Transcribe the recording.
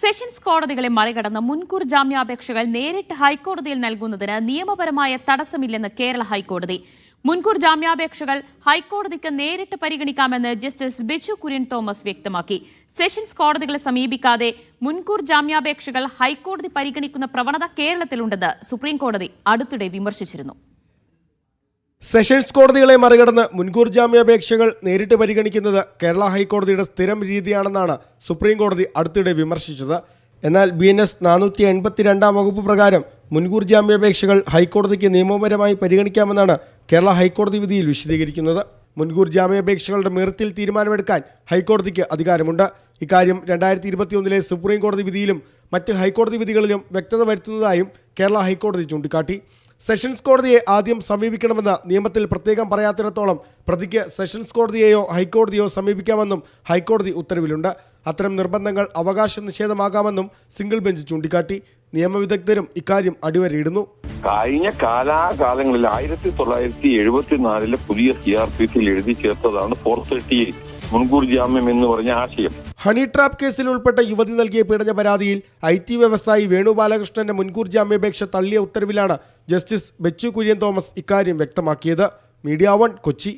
Sessions കോടതികളെ മറികടന്ന് മുൻകൂർ ജാമ്യാപേക്ഷകൾ നേരിട്ട് ഹൈക്കോടതിയിൽ നൽകുന്നതിന് നിയമപരമായ തടസ്സമില്ലെന്ന് കേരള ഹൈക്കോടതി. മുൻകൂർ ജാമ്യാപേക്ഷകൾ ഹൈക്കോടതിക്ക് നേരിട്ട് പരിഗണിക്കാമെന്ന് ജസ്റ്റിസ് ബിജു കുര്യൻ തോമസ് വ്യക്തമാക്കി. സെഷൻസ് കോടതികളെ സമീപിക്കാതെ മുൻകൂർ ജാമ്യാപേക്ഷകൾ ഹൈക്കോടതി പരിഗണിക്കുന്ന പ്രവണത കേരളത്തിലുണ്ടെന്ന് സുപ്രീംകോടതി അടുത്തിടെ വിമർശിച്ചിരുന്നു. സെഷൻസ് കോടതികളെ മറികടന്ന് മുൻകൂർ ജാമ്യാപേക്ഷകൾ നേരിട്ട് പരിഗണിക്കുന്നത് കേരള ഹൈക്കോടതിയുടെ സ്ഥിരം രീതിയാണെന്നാണ് സുപ്രീം കോടതി അടുത്തിടെ വിമർശിച്ചത്. എന്നാൽ ബി എൻ എസ് നാനൂറ്റി എൺപത്തിരണ്ടാം വകുപ്പ് പ്രകാരം മുൻകൂർ ജാമ്യാപേക്ഷകൾ ഹൈക്കോടതിക്ക് നിയമപരമായി പരിഗണിക്കാമെന്നാണ് കേരള ഹൈക്കോടതി വിധിയിൽ വിശദീകരിക്കുന്നത്. മുൻകൂർ ജാമ്യാപേക്ഷകളുടെ മെറിറ്റിൽ തീരുമാനമെടുക്കാൻ ഹൈക്കോടതിക്ക് അധികാരമുണ്ട്. ഇക്കാര്യം രണ്ടായിരത്തി ഇരുപത്തിയൊന്നിലെ സുപ്രീം കോടതി വിധിയിലും മറ്റ് ഹൈക്കോടതി വിധികളിലും വ്യക്തത വരുത്തുന്നതായും കേരള ഹൈക്കോടതി ചൂണ്ടിക്കാട്ടി. സെഷൻസ് കോടതിയെ ആദ്യം സമീപിക്കണമെന്ന് നിയമത്തിൽ പ്രത്യേകം പറയാത്തിടത്തോളം പ്രതിക്ക് സെഷൻസ് കോടതിയെയോ ഹൈക്കോടതിയോ സമീപിക്കാമെന്നും ഹൈക്കോടതി ഉത്തരവിലുണ്ട്. അത്തരം നിർബന്ധങ്ങൾ അവകാശ നിഷേധമാകാമെന്നും സിംഗിൾ ബെഞ്ച് ചൂണ്ടിക്കാട്ടി. നിയമവിദഗ്ധരും ഇക്കാര്യം അടിവരയിടുന്നു. കഴിഞ്ഞ കാലാകാലങ്ങളിൽ ആയിരത്തി തൊള്ളായിരത്തി എഴുപത്തിനാലിലെ പുതിയ സി ആർ പി സിയിൽ എഴുതി ചേർത്തതാണ് ഫോർ തേർട്ടി എയ്റ്റ് മുൻകൂർ ജാമ്യം എന്ന് പറഞ്ഞ ആശയം. ഹണി ട്രാപ്പ് കേസിൽ ഉൾപ്പെട്ട യുവതി നൽകിയ പീഡന പരാതിയിൽ ഐ ടി വ്യവസായി വേണു ബാലകൃഷ്ണന്റെ മുൻകൂർ ജാമ്യാപേക്ഷ തള്ളിയ ഉത്തരവിലാണ് ജസ്റ്റിസ് ബെച്ചു കുര്യൻ തോമസ് ഇക്കാര്യം വ്യക്തമാക്കിയത്. Media one Kochi.